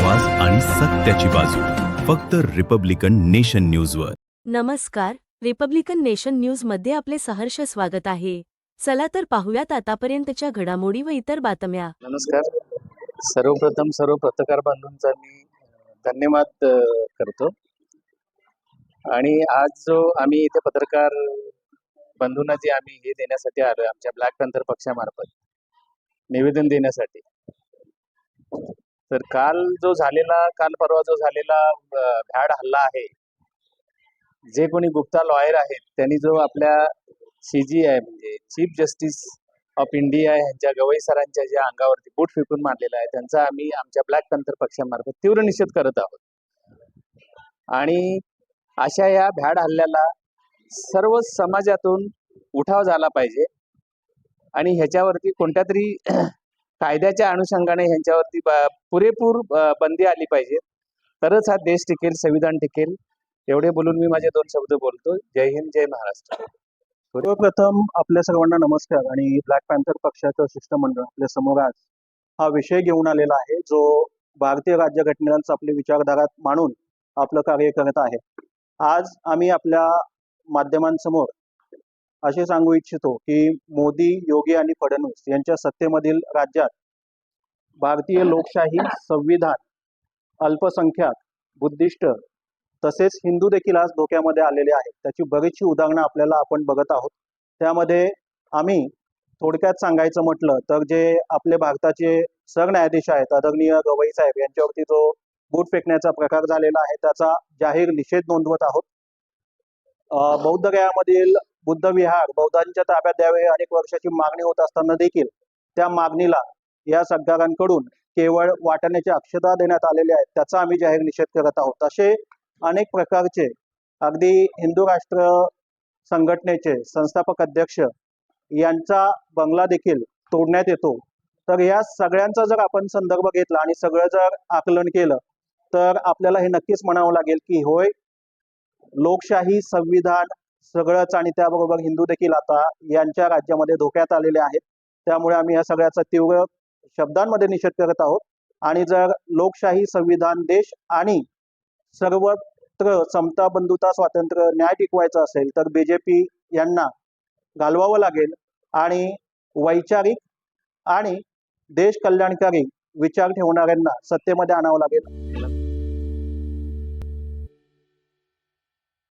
सत्याची बाजू. फक्त रिपब्लिकन नेशन न्यूजवर. नमस्कार रिपब्लिकन नेशन न्यूजमध्ये आपले सहर्ष स्वागत आहे. चला तर पाहूयात आतापर्यंतच्या घडामोडी व इतर बातम्या. नमस्कार. सर्वप्रथम सर्व पत्रकार बांधवांचा मी धन्यवाद करतो. आणि आज जो आम्ही इथे पत्रकार बंधूंना जे आम्ही हे देण्यासाठी आलोय आमच्या ब्लॅक पॅन्थर पक्षामार्फत निवेदन देण्यासाठी तर काल जो झालेला काल परवा जो झालेला भ्याड हल्ला आहे जे कोणी गुप्ता लॉयर आहेत त्यांनी जो आपल्या सी जी आय म्हणजे चीफ जस्टिस ऑफ इंडिया यांच्या गवई सरांच्या ज्या अंगावरती बूट फेकून मारलेला आहे त्यांचा आम्ही आमच्या ब्लॅक तंत्र पक्षामार्फत तीव्र निषेध करत आहोत. आणि अशा या भ्याड हल्ल्याला सर्व समाजातून उठाव झाला पाहिजे. आणि ह्याच्यावरती कोणत्या तरी कायद्याच्या अनुषंगाने ह्यांच्यावरती पुरेपूर बंदी आली पाहिजे. तरच हा देश टिकेल संविधान टिकेल. एवढे बोलून मी माझे दोन शब्द बोलतो जय हिंद जय महाराष्ट्र. सर्वप्रथम आपल्या सर्वांना नमस्कार आणि ब्लॅक पॅन्थर पक्षाचं शिष्टमंडळ आपल्यासमोर आज हा विषय घेऊन आलेला आहे जो भारतीय राज्यघटनेचा आपली विचारधारा मांडून आपलं कार्य करत आहे. आज आम्ही आपल्या माध्यमांसमोर असे सांगू इच्छितो की मोदी योगी आणि फडणवीस यांच्या सत्तेमधील राज्यात भारतीय लोकशाही संविधान अल्पसंख्याक बुद्धिस्ट तसेच हिंदू देखील आज धोक्यामध्ये आलेले आहेत. त्याची बरीचशी उदाहरणं आपल्याला आपण बघत आहोत. त्यामध्ये आम्ही थोडक्यात सांगायचं म्हटलं तर जे आपले भारताचे सरन्यायाधीश आहेत आदरणीय गवई साहेब यांच्यावरती जो बूट फेकण्याचा प्रकार झालेला आहे त्याचा जाहीर निषेध नोंदवत आहोत. बौद्ध गयामधील बुद्ध विहार बौद्धांच्या ताब्यात द्यावे अनेक वर्षाची मागणी होत असताना देखील त्या मागणीला या सरकारांकडून केवळ वाटण्याची अक्षता देण्यात आलेली आहेत त्याचा आम्ही जाहीर निषेध करत आहोत. असे अनेक प्रकारचे अगदी हिंदू राष्ट्र संघटनेचे संस्थापक अध्यक्ष यांचा बंगला देखील तोडण्यात येतो. तर या सगळ्यांचा जर आपण संदर्भ घेतला आणि सगळं जर आकलन केलं तर आपल्याला हे नक्कीच म्हणावं लागेल की होय लोकशाही संविधान सगळंच आणि त्याबरोबर हिंदू देखील आता यांच्या राज्यामध्ये धोक्यात आलेले आहेत. त्यामुळे आम्ही या सगळ्याचा तीव्र शब्दांमध्ये निषेध करत आहोत. आणि जर लोकशाही संविधान देश आणि सर्वत्र समता बंधुता स्वातंत्र्य न्याय टिकवायचा असेल तर बीजेपी यांना घालवावं लागेल. आणि वैचारिक आणि देश कल्याणकारी विचार ठेवणाऱ्यांना सत्तेमध्ये आणावं लागेल.